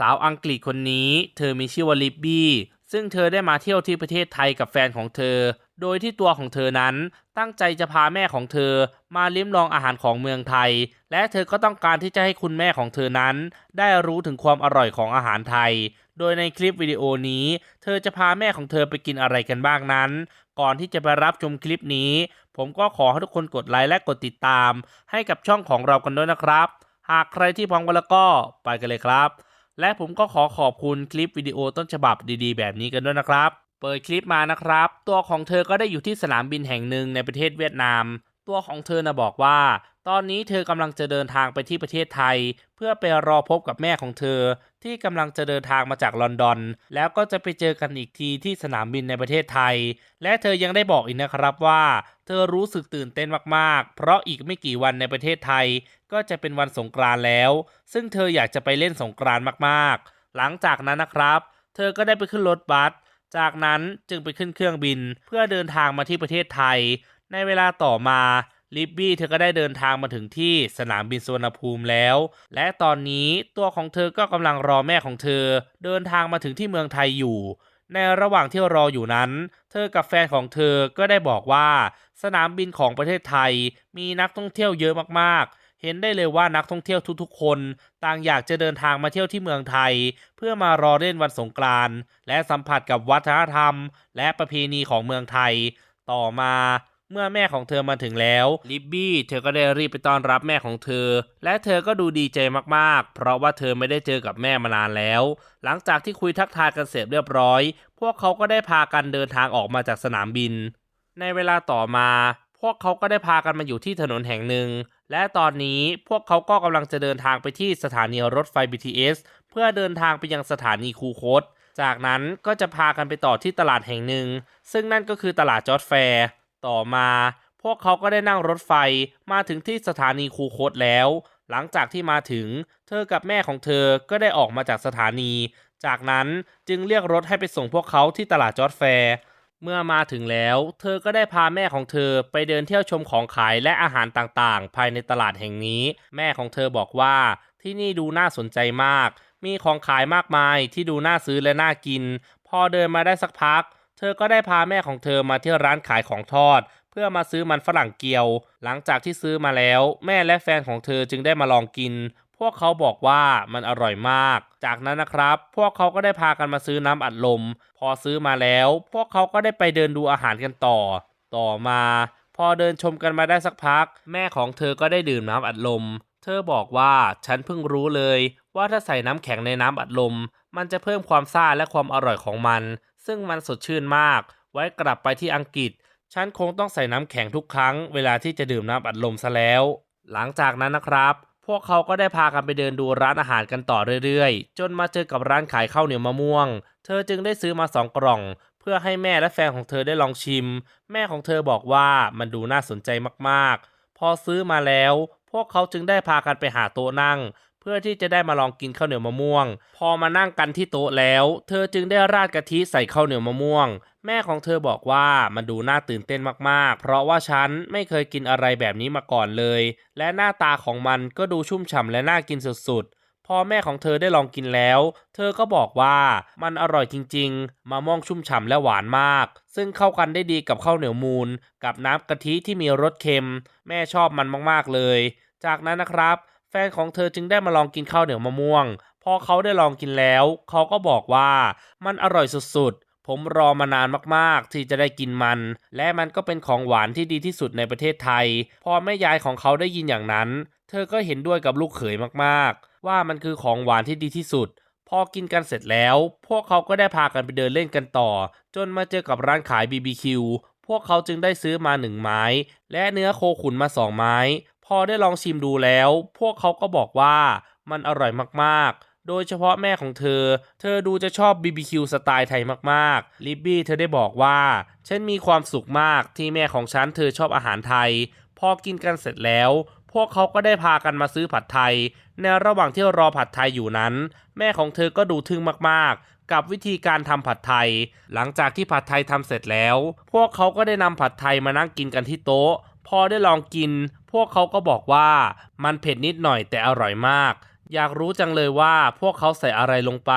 สาวอังกฤษคนนี้ เธอมีชื่อว่าลิบบี้ซึ่งเธอได้มาเที่ยวที่ประเทศไทยกับแฟนของเธอ โดยที่ตัวของเธอนั้นตั้งใจจะพาแม่ของเธอ มาลิ้มลองอาหารของเมืองไทย และเธอก็ต้องการที่จะให้คุณแม่ของเธอนั้น ได้รู้ถึงความอร่อยของอาหารไทย โดยในคลิปวิดีโอนี้ เธอจะพาแม่ของเธอไปกินอะไรกันบ้างนั้น ก่อนที่จะไปรับชมคลิปนี้ ผมก็ขอให้ทุกคนกดไลค์และกดติดตาม ให้กับช่องของเรากันด้วยนะครับ หากใครที่พร้อมกันแล้วก็ไปกันเลยครับ และผมก็ขอขอบคุณคลิปวิดีโอต้นฉบับดีๆ แบบนี้กันด้วยนะครับ เปิดคลิปมานะครับ ตัวของเธอก็ได้อยู่ที่สนามบินแห่งหนึ่งในประเทศเวียดนาม ตัวของเธอนะบอกว่า ตอนนี้เธอกำลังจะเดินทางไปที่ประเทศไทย เพื่อไปรอพบกับแม่ของเธอ ที่กำลังจะเดินทางมาจากลอนดอน แล้วก็จะไปเจอกันอีกทีที่สนามบินในประเทศไทย และเธอยังได้บอกอีกนะครับว่า เธอรู้สึกตื่นเต้นมากๆ เพราะอีกไม่กี่วันในประเทศไทย ก็จะเป็นวันสงกรานต์แล้ว ซึ่งเธออยากจะไปเล่นสงกรานต์มากๆ หลังจากนั้นนะครับ เธอก็ได้ไปขึ้นรถบัส จากนั้นจึงไปขึ้นเครื่องบินเพื่อเดินทางมาที่ประเทศไทย ในเวลาต่อมาลิบบี้เธอก็ได้เดินทางมาถึงที่สนามบินสุวรรณภูมิแล้ว และตอนนี้ตัวของเธอก็กำลังรอแม่ของเธอ เดินทางมาถึงที่เมืองไทยอยู่ ในระหว่างที่รออยู่นั้น เธอกับแฟนของเธอก็ได้บอกว่า สนามบินของประเทศไทยมีนักท่องเที่ยวเยอะมากๆ เห็นได้เลยว่านักท่องเที่ยวทุกๆ คนต่างอยากจะเดินทางมาเที่ยวที่เมืองไทย เพื่อมารอเล่นวันสงกรานต์และสัมผัสกับวัฒนธรรม และประเพณีของเมืองไทย ต่อมาเมื่อแม่ของเธอมาถึงแล้วลิบบี้เธอก็ได้รีบไปต้อนรับแม่ของเธอ และเธอก็ดูดีใจมากๆ เพราะว่าเธอไม่ได้เจอกับแม่มานานแล้ว หลังจากที่คุยทักทายกันเสร็จเรียบร้อย พวกเขาก็ได้พากันเดินทางออกมาจากสนามบิน ในเวลาต่อมา พวกเขาก็ได้พากันมาอยู่ที่ถนนแห่งหนึ่ง และตอนนี้พวกเขาก็กำลังจะเดินทางไปที่สถานีรถไฟ BTS เพื่อเดินทางไปยังสถานีคูคต จากนั้นก็จะพากันไปต่อที่ตลาดแห่งหนึ่ง ซึ่งนั่นก็คือตลาดจอร์ดแฟร์ ต่อมา พวกเขาก็ได้นั่งรถไฟมาถึงที่สถานีคูโคตแล้ว หลังจากที่มาถึง เธอกับแม่ของเธอก็ได้ออกมาจากสถานี จากนั้นจึงเรียกรถให้ไปส่งพวกเขาที่ตลาดจอร์ดแฟร์ เมื่อมาถึงแล้ว เธอก็ได้พาแม่ของเธอไปเดินเที่ยวชมของขายและอาหารต่างๆ ภายในตลาดแห่งนี้ แม่ของเธอบอกว่าที่นี่ดูน่าสนใจมาก มีของขายมากมายที่ดูน่าซื้อและน่ากิน พอเดินมาได้สักพัก เธอก็ได้พาแม่ของเธอมาที่ร้านขายของทอด เพื่อมาซื้อมันฝรั่งเกียว หลังจากที่ซื้อมาแล้ว แม่และแฟนของเธอจึงได้มาลองกิน พวกเขาบอกว่ามันอร่อยมาก จากนั้นนะครับ พวกเขาก็ได้พากันมาซื้อน้ำอัดลม พอซื้อมาแล้ว พวกเขาก็ได้ไปเดินดูอาหารกันต่อ ต่อมา พอเดินชมกันมาได้สักพัก แม่ของเธอก็ได้ดื่มน้ำอัดลม เธอบอกว่าฉันเพิ่งรู้เลย ว่าถ้าใส่น้ำแข็งในน้ำอัดลม มันจะเพิ่มความซ่าและความอร่อยของมัน ซึ่งมันสดชื่นมาก ไว้กลับไปที่อังกฤษ ฉันคงต้องใส่น้ำแข็งทุกครั้ง เวลาที่จะดื่มน้ำอัดลมซะแล้ว หลังจากนั้นนะครับ วกเขาก็ได้พากันไปเดินดูร้านอาหารกันต่อเรื่อยๆ จนมาเจอกับร้านขายข้าวเหนียวมะม่วง เธอจึงได้ซื้อมาสองกล่อง เพื่อให้แม่และแฟนของเธอได้ลองชิม แม่ของเธอบอกว่ามันดูน่าสนใจมากๆ พอซื้อมาแล้ว พวกเขาจึงได้พากันไปหาโต๊ะนั่ง เพื่อที่จะได้มาลองกินข้าวเหนียวมะม่วง พอมานั่งกันที่โต๊ะแล้ว เธอจึงได้ราดกะทิใส่ข้าวเหนียวมะม่วง แม่ของเธอบอกว่ามันดูน่าตื่นเต้นมากๆ เพราะว่าฉันไม่เคยกินอะไรแบบนี้มาก่อนเลย และหน้าตาของมันก็ดูชุ่มฉ่ำและน่ากินสุดๆ พอแม่ของเธอได้ลองกินแล้ว เธอก็บอกว่ามันอร่อยจริงๆ มะม่วงชุ่มฉ่ำและหวานมาก ซึ่งเข้ากันได้ดีกับข้าวเหนียวมูนกับน้ำกะทิที่มีรสเค็ม แม่ชอบมันมากๆเลย จากนั้นนะครับ แฟนของเธอจึงได้มาลองกินข้าวเหนียวมะม่วง พอเขาได้ลองกินแล้ว เขาก็บอกว่ามันอร่อยสุดๆ ผมรอมานานมากๆ ที่จะได้กินมัน และมันก็เป็นของหวานที่ดีที่สุดในประเทศไทย พอแม่ยายของเขาได้ยินอย่างนั้น เธอก็เห็นด้วยกับลูกเขยมากๆ ว่ามันคือของหวานที่ดีที่สุด พอกินกันเสร็จแล้ว พวกเขาก็ได้พากันไปเดินเล่นกันต่อ จนมาเจอกับร้านขาย BBQ พวกเขาจึงได้ซื้อมาหนึ่งไม้ และเนื้อโคขุนมาสองไม้ อได้ลองชิมดูแล้ว พวกเขาก็บอกว่ามันอร่อยมากๆ โดยเฉพาะแม่ของเธอ เธอดูจะชอบ BBQ สไตล์ไทยมากๆ ลิบบี้เธอได้บอกว่า ฉันมีความสุขมากที่แม่ของฉันเธอชอบอาหารไทย พอกินกันเสร็จแล้ว พวกเขาก็ได้พากันมาซื้อผัดไทย ในระหว่างที่รอผัดไทยอยู่นั้น แม่ของเธอก็ดูทึ่งมากๆกับวิธีการทำผัดไทย หลังจากที่ผัดไทยทำเสร็จแล้ว พวกเขาก็ได้นำผัดไทยมานั่งกินกันที่โต๊ะ พอได้ลองกิน พวกเขาก็บอกว่ามันเผ็ดนิดหน่อยแต่อร่อยมาก อยากรู้จังเลยว่าพวกเขาใส่อะไรลงไป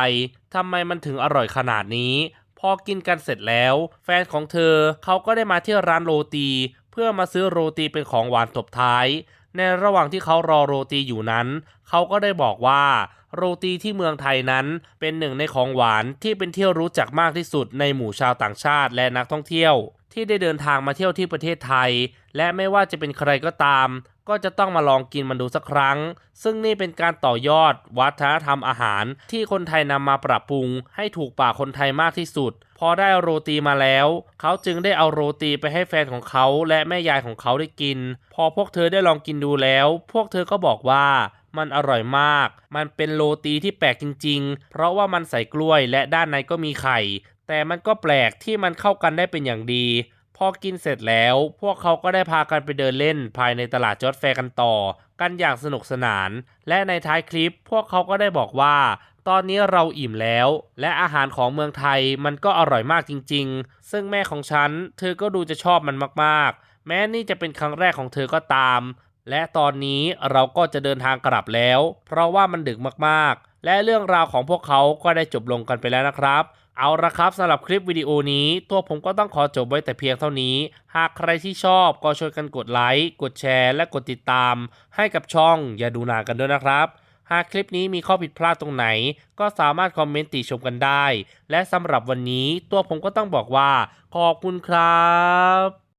ทำไมมันถึงอร่อยขนาดนี้ พอกินกันเสร็จแล้ว แฟนของเธอเขาก็ได้มาที่ร้านโรตี เพื่อมาซื้อโรตีเป็นของหวานตบท้าย ในระหว่างที่เขารอโรตีอยู่นั้น เขาก็ได้บอกว่าโรตีที่เมืองไทยนั้นเป็นหนึ่งในของหวานที่เป็นที่รู้จักมากที่สุดในหมู่ชาวต่างชาติและนักท่องเที่ยว ที่ได้เดินทางมาเที่ยวที่ประเทศไทย และไม่ว่าจะเป็นใครก็ตาม ก็จะต้องมาลองกินมันดูสักครั้ง ซึ่งนี่เป็นการต่อยอด วัฒนธรรมอาหาร ที่คนไทยนำมาปรับปรุง ให้ถูกปากคนไทยมากที่สุด พอได้โรตีมาแล้ว เขาจึงได้เอาโรตีไปให้แฟนของเขาและแม่ยายของเขาได้กิน พอพวกเธอได้ลองกินดูแล้ว พวกเธอก็บอกว่ามันอร่อยมาก มันเป็นโรตีที่แปลกจริง ๆ เพราะว่ามันใส่กล้วยและด้านในก็มีไข่ แต่มันก็แปลกที่มันเข้ากันได้เป็นอย่างดี พอกินเสร็จแล้ว พวกเขาก็ได้พากันไปเดินเล่นภายในตลาดจอร์ดแฟร์กันต่อ กันอย่างสนุกสนาน และในท้ายคลิปพวกเขาก็ได้บอกว่า ตอนนี้เราอิ่มแล้ว และอาหารของเมืองไทยมันก็อร่อยมากจริง ๆ ซึ่งแม่ของฉันเธอก็ดูจะชอบมันมากๆ แม้นี่จะเป็นครั้งแรกของเธอก็ตาม และตอนนี้เราก็จะเดินทางกลับแล้ว เพราะว่ามันดึกมากๆ และเรื่องราวของพวกเขาก็ได้จบลงกันไปแล้วนะครับ เอาละครับสำหรับคลิปวิดีโอนี้ ตัวผมก็ต้องขอจบไว้แต่เพียงเท่านี้ หากใครที่ชอบก็ช่วยกันกดไลค์กดแชร์ และกดติดตาม ให้กับช่องอย่าดูนากันด้วยนะครับ หากคลิปนี้มีข้อผิดพลาดตรงไหน ก็สามารถคอมเมนต์ติชมกันได้ และสำหรับวันนี้ตัวผมก็ต้องบอกว่า ขอบคุณครับ